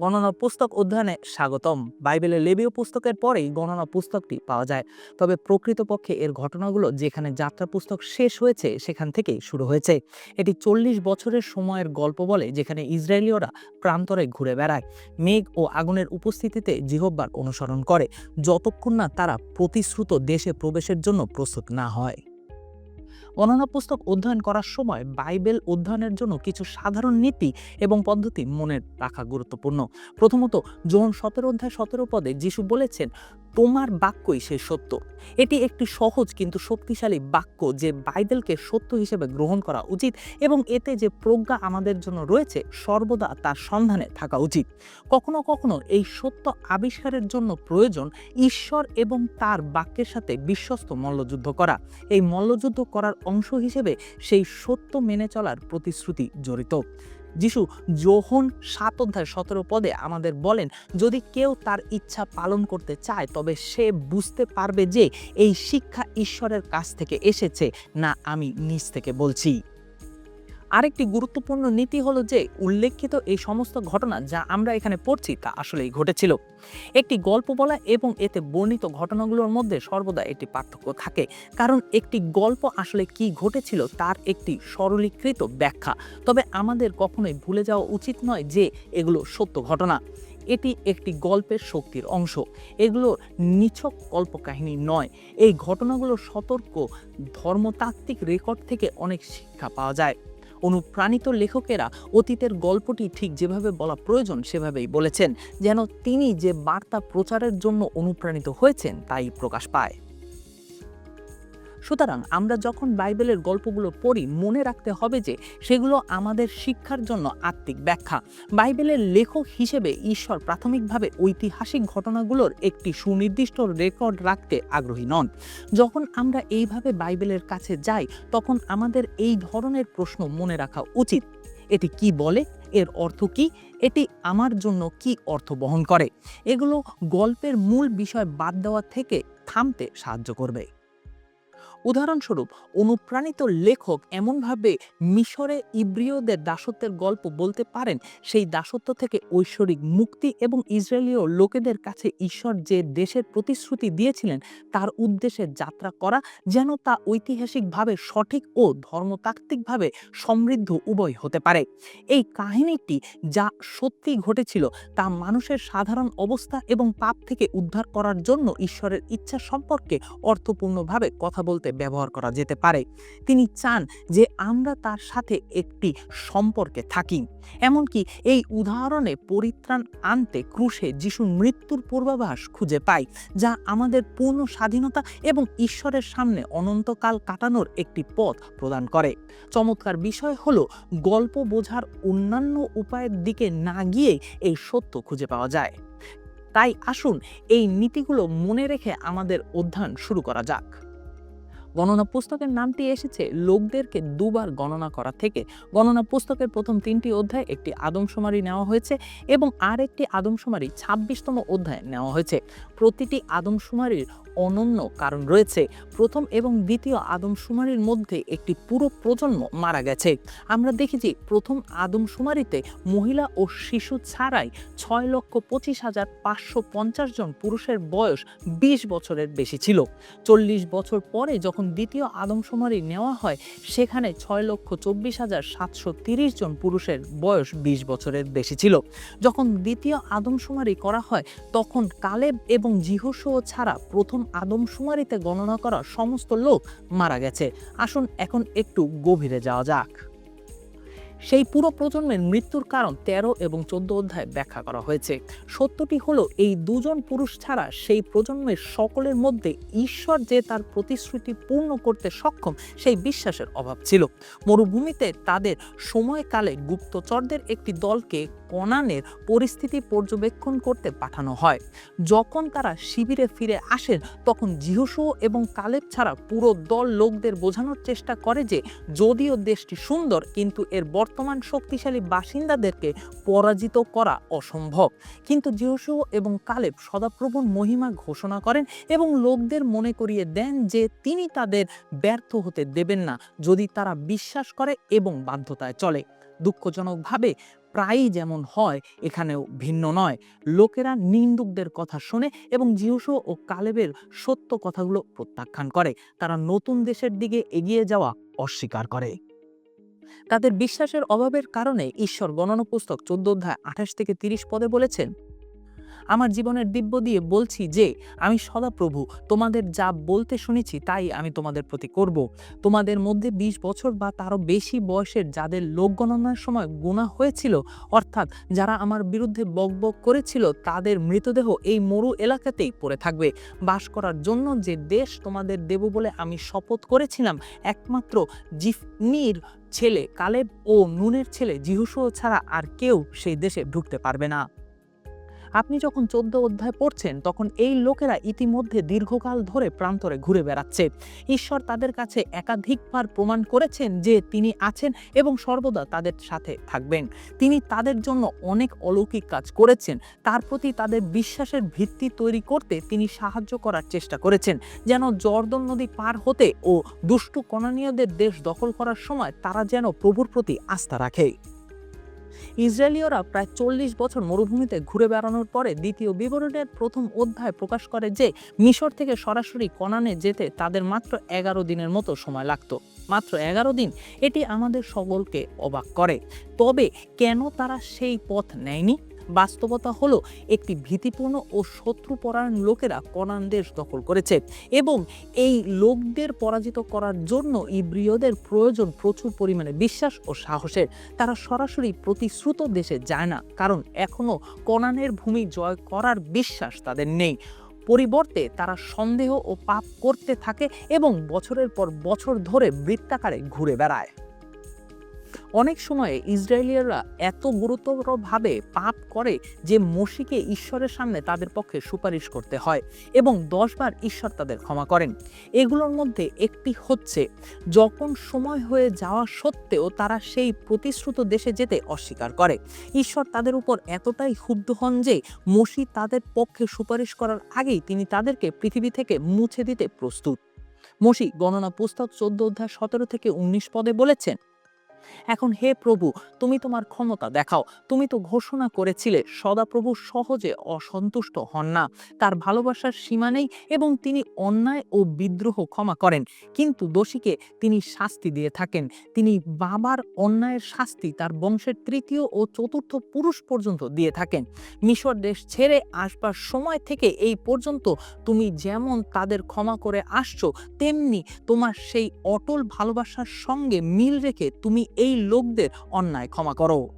গণনা পুস্তক অধ্যয়নে স্বাগতম। বাইবেলের লেবীয় পুস্তকের পরেই গণনা পুস্তকটি পাওয়া যায়। তবে প্রকৃতপক্ষে এর ঘটনাগুলো যেখানে যাত্রা পুস্তক শেষ হয়েছে, সেখান থেকেই শুরু হয়েছে। এটি চল্লিশ বছরের সময়ের গল্প বলে, যেখানে ইসরায়েলীয়রা প্রান্তরে ঘুরে বেড়ায়। মেঘ ও আগুনের উপস্থিতিতে জিহব্বার অনুসরণ করে। যতক্ষণ না তারা প্রতিশ্রুত দেশে প্রবেশের জন্য প্রস্তুত না হয়। গণনা পুস্তক অধ্যয়ন করার সময় বাইবেল অধ্যয়নের জন্য কিছু সাধারণ নীতি এবং পদ্ধতি মনে রাখা গুরুত্বপূর্ণ। প্রথমত যোহন সতেরো অধ্যায় সতেরো পদে যিশু বলেছেন, তোমার বাক্যই সে সত্য। এটি একটি সহজ কিন্তু শক্তিশালী বাক্য যে বাইবেলকে সত্য হিসেবে গ্রহণ করা উচিত এবং এতে যে প্রজ্ঞা আমাদের জন্য রয়েছে, সর্বদা তার সন্ধানে থাকা উচিত। কখনো কখনো এই সত্য আবিষ্কারের জন্য প্রয়োজন ঈশ্বর এবং তার বাক্যের সাথে বিশ্বস্ত মল্লযুদ্ধ করা। এই মল্লযুদ্ধ করার অংশ হিসেবে সেই সত্য মেনে চলার প্রতিশ্রুতি জড়িত। যিশু যোহন সাত অধ্যায় সতেরো পদে আমাদের বলেন, যদি কেউ তার ইচ্ছা পালন করতে চায়, তবে সে বুঝতে পারবে যে এই শিক্ষা ঈশ্বরের কাছ থেকে এসেছে, না আমি নিজ থেকে বলছি। আরেকটি গুরুত্বপূর্ণ নীতি হলো যে উল্লেখিত এই সমস্ত ঘটনা যা আমরা এখানে পড়ছি তা আসলেই ঘটেছিল। একটি গল্প বলা এবং এতে বর্ণিত ঘটনাগুলোর মধ্যে সর্বদা একটি পার্থক্য থাকে। কারণ একটি গল্প আসলে কি ঘটেছিল তার একটি সরলীকৃত ব্যাখ্যা। তবে আমাদের কখনোই ভুলে যাওয়া উচিত নয় যে এগুলো সত্য ঘটনা। এটি একটি গল্পের শক্তির অংশ। এগুলো নিছক কল্পকাহিনী নয়। এই ঘটনাগুলো সতর্ক, ধর্মতাত্ত্বিক রেকর্ড থেকে অনেক শিক্ষা পাওয়া যায়। অনুপ্রাণিত লেখকেরা অতীতের গল্পটি ঠিক যেভাবে বলা প্রয়োজন সেভাবেই বলেছেন, যেন তিনি যে বার্তা প্রচারের জন্য অনুপ্রাণিত হয়েছেন তাই প্রকাশ পায়। সুতরাং আমরা যখন বাইবেলের গল্পগুলো পড়ি, মনে রাখতে হবে যে সেগুলো আমাদের শিক্ষার জন্য আত্মিক ব্যাখ্যা। বাইবেলের লেখক হিসেবে ঈশ্বর প্রাথমিকভাবে ঐতিহাসিক ঘটনাগুলোর একটি সুনির্দিষ্ট রেকর্ড রাখতে আগ্রহী নন। যখন আমরা এইভাবে বাইবেলের কাছে যাই, তখন আমাদের এই ধরনের প্রশ্ন মনে রাখা উচিত। এটি কি বলে? এর অর্থ কি? এটি আমার জন্য কি অর্থ বহন করে? এগুলো গল্পের মূল বিষয় বাদ দেওয়া থেকে থামতে সাহায্য করবে। উদাহরণস্বরূপ, অনুপ্রাণিত লেখক এমনভাবে মিশরে ইব্রিয়দের দাসত্বের গল্প বলতে পারেন, সেই দাসত্ব থেকে ঐশ্বরিক মুক্তি এবং ইসরায়েলীয় লোকেদের কাছে ঈশ্বর যে দেশের প্রতিশ্রুতি দিয়েছিলেন, তার উদ্দেশ্যে যাত্রা করা যেন তা ঐতিহাসিকভাবে সঠিক ও ধর্মতাত্ত্বিকভাবে সমৃদ্ধ উভয় হতে পারে। এই কাহিনীটি যা সত্যি ঘটেছিল, তা মানুষের সাধারণ অবস্থা এবং পাপ থেকে উদ্ধার করার জন্য ঈশ্বরের ইচ্ছা সম্পর্কে অর্থপূর্ণভাবে কথা বলতে ব্যবহার করা যেতে পারে। তিনি চান যে আমরা তার সাথে একটি সম্পর্কে থাকি। এমনকি এই উদাহরণে পরিত্রাণ আনতে ক্রুশে যিশুর মৃত্যুর পূর্বাভাস খুঁজে পাই, যা আমাদের পূর্ণ স্বাধীনতা এবং ঈশ্বরের সামনে অনন্তকাল কাটানোর একটি পথ প্রদান করে। চমৎকার বিষয় হলো, গল্প বোঝার অন্যান্য উপায়ের দিকে না গিয়ে এই সত্য খুঁজে পাওয়া যায়। তাই আসুন এই নীতিগুলো মনে রেখে আমাদের অধ্যয়ন শুরু করা যাক। গণনা পুস্তকের নামটি এসেছে লোকদেরকে দুবার গণনা করা থেকে। গণনা পুস্তকের প্রথম তিনটি অধ্যায় একটি আদমশুমারি নেওয়া হয়েছে এবং আর একটি আদমশুমারি ছাব্বিশতম অধ্যায় নেওয়া হয়েছে। প্রতিটি আদমশুমারির অনন্য কারণ রয়েছে। প্রথম এবং দ্বিতীয় আদমশুমারির মধ্যে একটি পুরো প্রজন্ম মারা গেছে। আমরা দেখি যে প্রথম আদমশুমারিতে মহিলা ও শিশু ছাড়াই ছয় লক্ষ পঁচিশ হাজার পাঁচশো পঞ্চাশ জন পুরুষের বয়স বিশ বছরের বেশি ছিল। চল্লিশ বছর পরে যখন দ্বিতীয় আদমশুমারি নেওয়া হয়, সেখানে ছয় লক্ষ চব্বিশ হাজার সাতশো তিরিশ জন পুরুষের বয়স বিশ বছরের বেশি ছিল। যখন দ্বিতীয় আদমশুমারি করা হয়, তখন কালেব এবং জিহসুও ছাড়া প্রথম আদমশুমারিতে গণনা করা সমস্ত লোক মারা গেছে। আসুন এখন একটু গভীরে যাওয়া যাক। সেই পুরো প্রজন্মের মৃত্যুর কারণ তেরো এবং চোদ্দ অধ্যায় ব্যাখ্যা করা হয়েছে। সত্যটি হলো, এই দুজন পুরুষ ছাড়া সেই প্রজন্মের সকলের মধ্যে ঈশ্বর যে তার প্রতিশ্রুতি পূর্ণ করতে সক্ষম, সেই বিশ্বাসের অভাব ছিল। মরুভূমিতে তাদের সময়কালে গুপ্তচরদের একটি দলকে কনানের পরিস্থিতি পর্যবেক্ষণ করতে পাঠানো হয়। যখন তারা শিবিরে ফিরে আসেন, তখন জিহুসু এবং কালেব ছাড়া পুরো দল লোকদের বোঝানোর চেষ্টা করে যে, যদিও দেশটি সুন্দর, কিন্তু এর বর্তমান শক্তিশালী বাসিন্দাদেরকে পরাজিত করা অসম্ভব। কিন্তু জিহুসু এবং কালেব সদাপ্রভুর মহিমা ঘোষণা করেন এবং লোকদের মনে করিয়ে দেন যে, তিনি তাদের ব্যর্থ হতে দেবেন না, যদি তারা বিশ্বাস করে এবং বাধ্যতায় চলে। দুঃখজনকভাবে প্রায়ই যেমন হয়, এখানেও ভিন্ন নয়। লোকেরা নিন্দুকদের কথা শোনে এবং জিহুস ও কালেবের সত্য কথাগুলো প্রত্যাখ্যান করে। তারা নতুন দেশের দিকে এগিয়ে যাওয়া অস্বীকার করে। তাদের বিশ্বাসের অভাবের কারণে ঈশ্বর গণনা পুস্তক চোদ্দ অধ্যায় আঠাশ থেকে তিরিশ পদে বলেছেন আমার জীবনের দিব্য দিয়ে বলছি যে, আমি সদাপ্রভু, তোমাদের যা বলতে শুনেছি তাই আমি তোমাদের প্রতি করব। তোমাদের মধ্যে ২০ বছর বা তারও বেশি বয়সের যাদের লোক গণনার সময় গুণা হয়েছিল, অর্থাৎ যারা আমার বিরুদ্ধে বকবক করেছিল, তাদের মৃতদেহ এই মরু এলাকাতেই পড়ে থাকবে। বাস করার জন্য যে দেশ তোমাদের দেব বলে আমি শপথ করেছিলাম, একমাত্র জিফনির ছেলে কালেব ও নুনের ছেলে জিহুসো ছাড়া আর কেউ সেই দেশে ঢুকতে পারবে না। আপনি যখন চোদ্দ অধ্যায় পড়ছেন, তখন এই লোকেরা ইতিমধ্যে দীর্ঘকাল ধরে প্রান্তরে ঘুরে বেড়াচ্ছে। ঈশ্বর তাদের কাছে একাধিকবার প্রমাণ করেছেন যে তিনি আছেন এবং সর্বদা তাদের সাথে থাকবেন। তিনি তাদের জন্য অনেক অলৌকিক কাজ করেছেন। তার প্রতি তাদের বিশ্বাসের ভিত্তি তৈরি করতে তিনি সাহায্য করার চেষ্টা করেছেন। যেন জর্দন নদী পার হতে ও দুষ্টু কনানীয়দের দেশ দখল করার সময় তারা যেন প্রভুর প্রতি আস্থা রাখে। ইসরায়েলীয়রা প্রায় চল্লিশ বছর মরুভূমিতে ঘুরে বেড়ানোর পরে দ্বিতীয় বিবরণের প্রথম অধ্যায় প্রকাশ করে যে, মিশর থেকে সরাসরি কনানে যেতে তাদের মাত্র এগারো দিনের মতো সময় লাগত। মাত্র এগারো দিন এটি আমাদের সকলকে অবাক করে। তবে কেন তারা সেই পথ নেয়নি? বাস্তবতা হলো একটি ভীতিপূর্ণ ও শত্রুপরায়ণ লোকেরা কনান দেশ দখল করেছে এবং এই লোকদের পরাজিত করার জন্য ইব্রিয়দের প্রয়োজন প্রচুর পরিমাণে বিশ্বাস ও সাহসের। তারা সরাসরি প্রতিশ্রুত দেশে যায় না, কারণ এখনও কনানের ভূমি জয় করার বিশ্বাস তাদের নেই। পরিবর্তে তারা সন্দেহ ও পাপ করতে থাকে এবং বছরের পর বছর ধরে বৃত্তাকারে ঘুরে বেড়ায়। অনেক সময়ে ইসরায়েলিয়ারা এত গুরুতরভাবে পাপ করে যে মসিকে ঈশ্বরের সামনে তাদের পক্ষে সুপারিশ করতে হয় এবং দশবার ঈশ্বর তাদের ক্ষমা করেন। এগুলোর মধ্যে একটি হচ্ছে, যখন সময় হয়ে যাওয়া সত্ত্বেও তারা সেই প্রতিশ্রুত দেশে যেতে অস্বীকার করে। ঈশ্বর তাদের উপর এতটাই ক্ষুব্ধ হন যে মসি তাদের পক্ষে সুপারিশ করার আগেই তিনি তাদেরকে পৃথিবী থেকে মুছে দিতে প্রস্তুত। মসি গণনা পুস্তক চোদ্দ অধ্যায় সতেরো থেকে উনিশ পদে বলেছেন এখন হে প্রভু, তুমি তোমার ক্ষমতা দেখাও। তুমি তো ঘোষণা করেছিলে, সদাপ্রভু সহজে অসন্তুষ্ট হন না। তার ভালোবাসার সীমা নেই এবং তিনি অন্যায় ও বিদ্রোহ ক্ষমা করেন। কিন্তু দোষীকে তিনি শাস্তি দিয়ে থাকেন। তিনি বাবার অন্যায়ের শাস্তি তার বংশের তৃতীয় ও চতুর্থ পুরুষ পর্যন্ত দিয়ে থাকেন। মিশর দেশ ছেড়ে আসবার সময় থেকে এই পর্যন্ত তুমি যেমন তাদের ক্ষমা করে আসছো, তেমনি তোমার সেই অটল ভালোবাসার সঙ্গে মিল রেখে তুমি এই লোকদের অন্যায় ক্ষমা করো।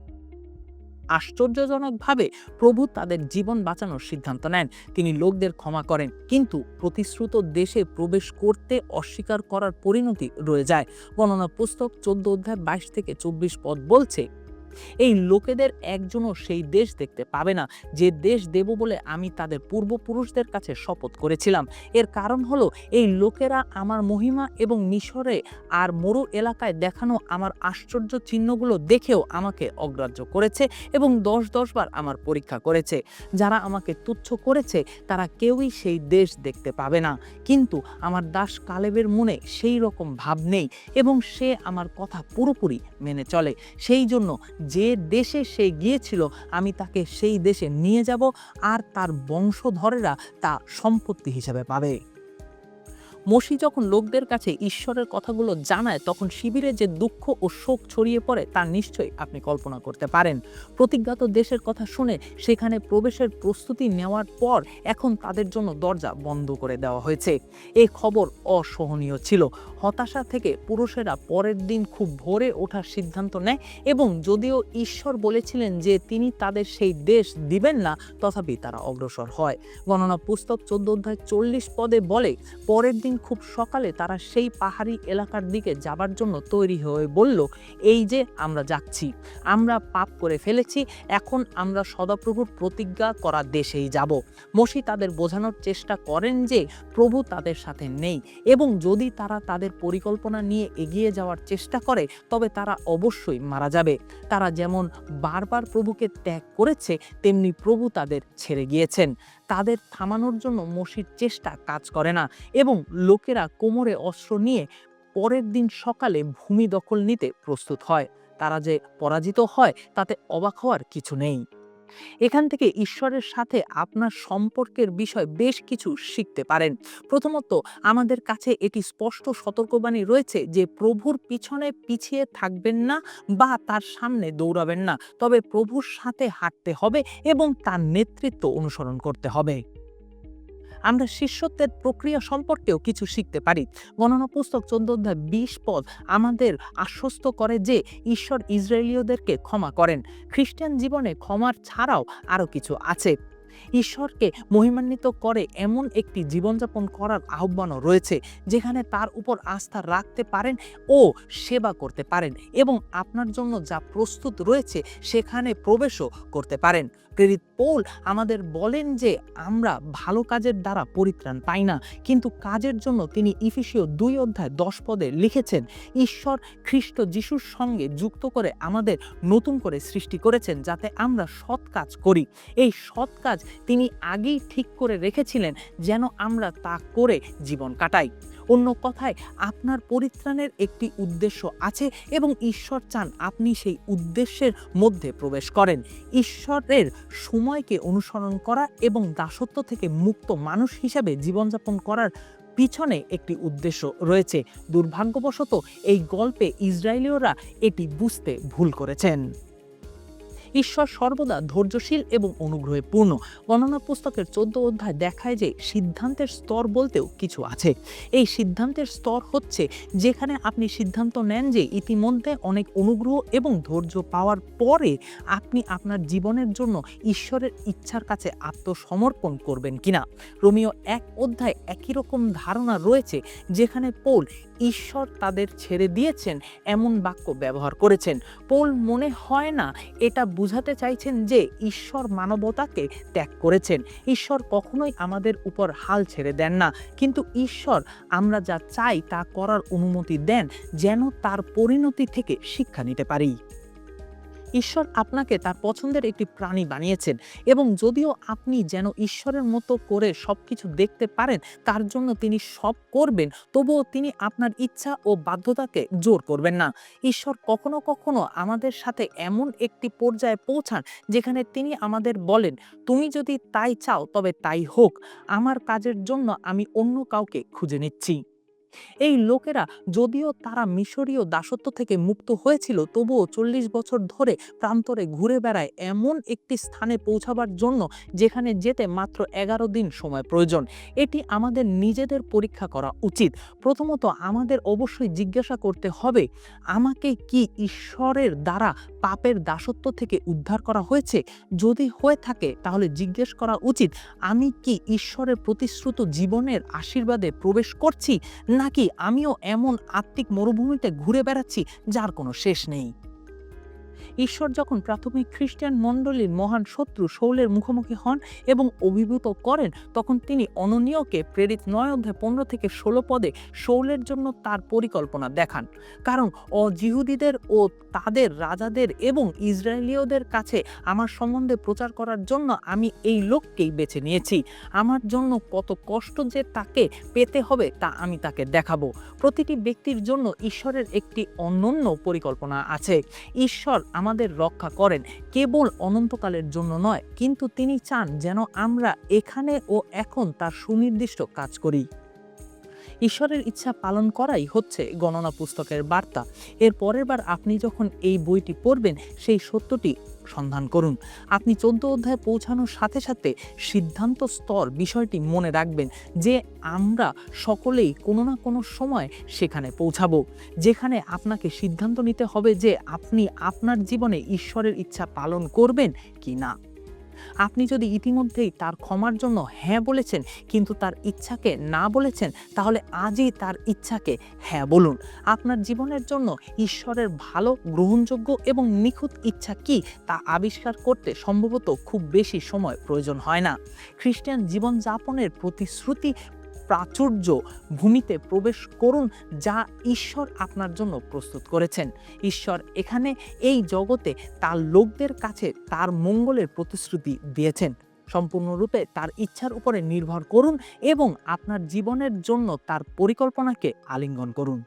আশ্চর্যজনকভাবে প্রভু তাদের জীবন বাঁচানোর সিদ্ধান্ত নেন। তিনি লোকদের ক্ষমা করেন, কিন্তু প্রতিশ্রুত দেশে প্রবেশ করতে অস্বীকার করার পরিণতি রয়ে যায়। গণনা পুস্তক চোদ্দ অধ্যায় বাইশ থেকে চব্বিশ পদ বলছে এই লোকেদের একজনও সেই দেশ দেখতে পাবে না। যে দেশ দেব বলে আমি তাদের পূর্বপুরুষদের কাছে শপথ করেছিলাম। এর কারণ হলো, এই লোকেরা আমার মহিমা এবং মিশরে আর মরু এলাকায় দেখানো আমার আশ্চর্য চিহ্নগুলো দেখেও আমাকে অগ্রাহ্য করেছে এবং দশ দশবার আমার পরীক্ষা করেছে। যারা আমাকে তুচ্ছ করেছে, তারা কেউই সেই দেশ দেখতে পাবে না। কিন্তু আমার দাস কালেবের মনে সেই রকম ভাব নেই এবং সে আমার কথা পুরোপুরি মেনে চলে। সেই জন্য যে দেশে সে গিয়েছিল, আমি তাকে সেই দেশে নিয়ে যাব আর তার বংশধরেরা তা সম্পত্তি হিসেবে পাবে। মসি যখন লোকদের কাছে ঈশ্বরের কথাগুলো জানায়, তখন শিবিরে যে দুঃখ ও শোক ছড়িয়ে পড়ে, তা নিশ্চয়ই আপনি কল্পনা করতে পারেন। প্রতিজ্ঞাত দেশের কথা শুনে সেখানে প্রবেশের প্রস্তুতি নেওয়ার পর এখন তাদের জন্য দরজা বন্ধ করে দেওয়া হয়েছে। এই খবর অসহনীয় ছিল। হতাশা থেকে পুরুষেরা পরের দিন খুব ভোরে ওঠার সিদ্ধান্ত নেয় এবং যদিও ঈশ্বর বলেছিলেন যে তিনি তাদের সেই দেশ দিবেন না, তথাপি তারা অগ্রসর হয়। গণনা পুস্তক চোদ্দ অধ্যায় চল্লিশ পদে বলে, পরের দিন খুব সকালে তারা সেই পাহাড়ি এলাকার দিকে যাবার জন্য তৈরি হয়ে বলল, এই যে আমরা যাচ্ছি। আমরা পাপ করে ফেলেছি। এখন আমরা সদাপ্রভুর প্রতিজ্ঞা করা দেশেই যাব। মসি তাদের বোঝানোর চেষ্টা করেন যে প্রভু তাদের সাথে নেই এবং যদি তারা তাদের পরিকল্পনা নিয়ে এগিয়ে যাওয়ার চেষ্টা করে, তবে তারা অবশ্যই মারা যাবে। তারা যেমন বারবার প্রভুকে ত্যাগ করেছে, তেমনি প্রভু তাদের ছেড়ে গিয়েছেন। তাদের থামানোর জন্য মসির চেষ্টা কাজ করে না এবং লোকেরা কোমরে অস্ত্র নিয়ে পরের দিন সকালে ভূমি দখল নিতে প্রস্তুত হয়। তারা যে পরাজিত হয়, তাতে অবাক হওয়ার কিছু নেই। এখান থেকে ঈশ্বরের সাথে আপনার সম্পর্কের বিষয় বেশ কিছু শিখতে পারেন। প্রথমত, আমাদের কাছে এটি স্পষ্ট সতর্কবাণী রয়েছে যে প্রভুর পিছনে পিছিয়ে থাকবেন না বা তার সামনে দৌড়াবেন না। তবে প্রভুর সাথে হাঁটতে হবে এবং তার নেতৃত্ব অনুসরণ করতে হবে। আমরা শিষ্যত্বের প্রক্রিয়া সম্পর্কেও কিছু শিখতে পারি। গণনা পুস্তক চোদ্দ অধ্যায় বিশ পদ আমাদের আশ্বস্ত করে যে ঈশ্বর ইসরায়েলীয়দেরকে ক্ষমা করেন। খ্রিস্টান জীবনে ক্ষমার ছাড়াও আরও কিছু আছে। ঈশ্বরকে মহিমান্বিত করে এমন একটি জীবনযাপন করার আহ্বানও রয়েছে, যেখানে তার উপর আস্থা রাখতে পারেন ও সেবা করতে পারেন এবং আপনার জন্য যা প্রস্তুত রয়েছে সেখানে প্রবেশও করতে পারেন। পৌল আমাদের বলেন যে আমরা ভালো কাজের দ্বারা পরিত্রাণ পাই না? কিন্তু কাজের জন্য তিনি ইফিসীয় দুই অধ্যায় দশ পদে লিখেছেন, ঈশ্বর খ্রিস্ট যিশুর সঙ্গে যুক্ত করে আমাদের নতুন করে সৃষ্টি করেছেন যাতে আমরা সৎ কাজ করি। এই সৎ কাজ তিনি আগেই ঠিক করে রেখেছিলেন যেন আমরা তা করে জীবন কাটাই। অন্য কথায়, আপনার পরিত্রাণের একটি উদ্দেশ্য আছে এবং ঈশ্বর চান আপনি সেই উদ্দেশ্যের মধ্যে প্রবেশ করেন। ঈশ্বরের সময়কে অনুসরণ করা এবং দাসত্ব থেকে মুক্ত মানুষ হিসাবে জীবনযাপন করার পিছনে একটি উদ্দেশ্য রয়েছে। দুর্ভাগ্যবশত এই গল্পে ইসরায়েলীয়রা এটি বুঝতে ভুল করেছেন। ঈশ্বর সর্বদা ধৈর্যশীল এবং অনুগ্রহে পূর্ণ। গণনা পুস্তকের চোদ্দ অধ্যায় দেখায় যে সিদ্ধান্তের স্তর বলতেও কিছু আছে। এই সিদ্ধান্তের স্তর হচ্ছে যেখানে আপনি সিদ্ধান্ত নেন যে ইতিমধ্যে অনেক অনুগ্রহ এবং ধৈর্য পাওয়ার পরে আপনি আপনার জীবনের জন্য ঈশ্বরের ইচ্ছার কাছে আত্মসমর্পণ করবেন কিনা। রোমিও এক অধ্যায় একই রকম ধারণা রয়েছে যেখানে পোল, ঈশ্বর তাদের ছেড়ে দিয়েছেন, এমন বাক্য ব্যবহার করেছেন। পোল, মনে হয় না, এটা বুঝাতে চাইছেন যে ঈশ্বর মানবতাকে ত্যাগ করেছেন। ঈশ্বর কখনোই আমাদের উপর হাল ছেড়ে দেন না। কিন্তু ঈশ্বর আমরা যা চাই তা করার অনুমতি দেন, যেন তার পরিণতি থেকে শিক্ষা নিতে পারি। ঈশ্বর আপনাকে তার পছন্দের একটি প্রাণী বানিয়েছেন এবং যদিও আপনি যেন ঈশ্বরের মতো করে সব কিছু দেখতে পারেন, তার জন্য তিনি সব করবেন, তবুও তিনি আপনার ইচ্ছা ও বাধ্যতাকে জোর করবেন না। ঈশ্বর কখনো কখনো আমাদের সাথে এমন একটি পর্যায়ে পৌঁছান যেখানে তিনি আমাদের বলেন, তুমি যদি তাই চাও তবে তাই হোক, আমার কাজের জন্য আমি অন্য কাউকে খুঁজে নিচ্ছি। এই লোকেরা যদিও তারা মিশরীয় দাসত্ব থেকে মুক্ত হয়েছিল, তবুও চল্লিশ বছর ধরে প্রান্তরে ঘুরে বেড়ায় এমন একটি স্থানে পৌঁছাবার জন্য যেখানে যেতে মাত্র এগারো দিন সময় প্রয়োজন। এটি আমাদের নিজেদের পরীক্ষা করা উচিত। প্রথমত আমাদের অবশ্যই জিজ্ঞাসা করতে হবে, আমাকে কি ঈশ্বরের দ্বারা পাপের দাসত্ব থেকে উদ্ধার করা হয়েছে? যদি হয়ে থাকে, তাহলে জিজ্ঞেস করা উচিত, আমি কি ঈশ্বরের প্রতিশ্রুত জীবনের আশীর্বাদে প্রবেশ করছি নাকি আমিও এমন আত্মিক মরুভূমিতে ঘুরে বেড়াচ্ছি যার কোনো শেষ নেই? ঈশ্বর যখন প্রাথমিক খ্রিস্টান মণ্ডলীর মহান শত্রু শৌলের মুখোমুখি হন এবং অভিভূত করেন, তখন তিনি অননীয়কে প্রেরিত নয় অধ্যায় পনেরো থেকে ষোলো পদে শৌলের জন্য তার পরিকল্পনা দেখান। কারণ অজিহুদীদের ও তাদের রাজাদের এবং ইসরায়েলীয়দের কাছে আমার সম্বন্ধে প্রচার করার জন্য আমি এই লোককেই বেছে নিয়েছি। আমার জন্য কত কষ্ট যে তাকে পেতে হবে তা আমি তাকে দেখাবো। প্রতিটি ব্যক্তির জন্য ঈশ্বরের একটি অনন্য পরিকল্পনা আছে। ঈশ্বর আমাদের রক্ষা করেন। কেবল অনন্তকালের জন্য নয়, কিন্তু তিনি চান যেন আমরা এখানে ও এখন তার সুনির্দিষ্ট কাজ করি। ঈশ্বরের ইচ্ছা পালন করাই হচ্ছে গণনা পুস্তকের বার্তা। এর পরের বার আপনি যখন এই বইটি পড়বেন, সেই সত্যটি সন্ধান করুন। আপনি চোদ্দ অধ্যায়ে পৌঁছানোর সাথে সাথে সিদ্ধান্ত স্তর বিষয়টি মনে রাখবেন যে আমরা সকলেই কোনো না কোনো সময় সেখানে পৌঁছাবো, যেখানে আপনাকে সিদ্ধান্ত নিতে হবে যে আপনি আপনার জীবনে ঈশ্বরের ইচ্ছা পালন করবেন কি না আপনি যদি ইতিমধ্যেই তার ক্ষমার জন্য হ্যাঁ বলেছেন, কিন্তু তার ইচ্ছাকে না বলেছেন, তাহলে আজই তার ইচ্ছাকে হ্যাঁ বলুন। আপনার জীবনের জন্য ঈশ্বরের ভালো, গ্রহণযোগ্য এবং নিখুঁত ইচ্ছা কি তা আবিষ্কার করতে সম্ভবত খুব বেশি সময় প্রয়োজন হয় না। খ্রিস্টান জীবনযাপনের প্রতিশ্রুতি প্রাচুর্য ভূমিতে প্রবেশ করুন যা ঈশ্বর আপনার জন্য প্রস্তুত করেছেন। ঈশ্বর এখানে এই জগতে তার লোকদের কাছে তার মঙ্গলের প্রতিশ্রুতি দিয়েছেন। সম্পূর্ণরূপে তার ইচ্ছার উপরে নির্ভর করুন এবং আপনার জীবনের জন্য তার পরিকল্পনাকে আলিঙ্গন করুন।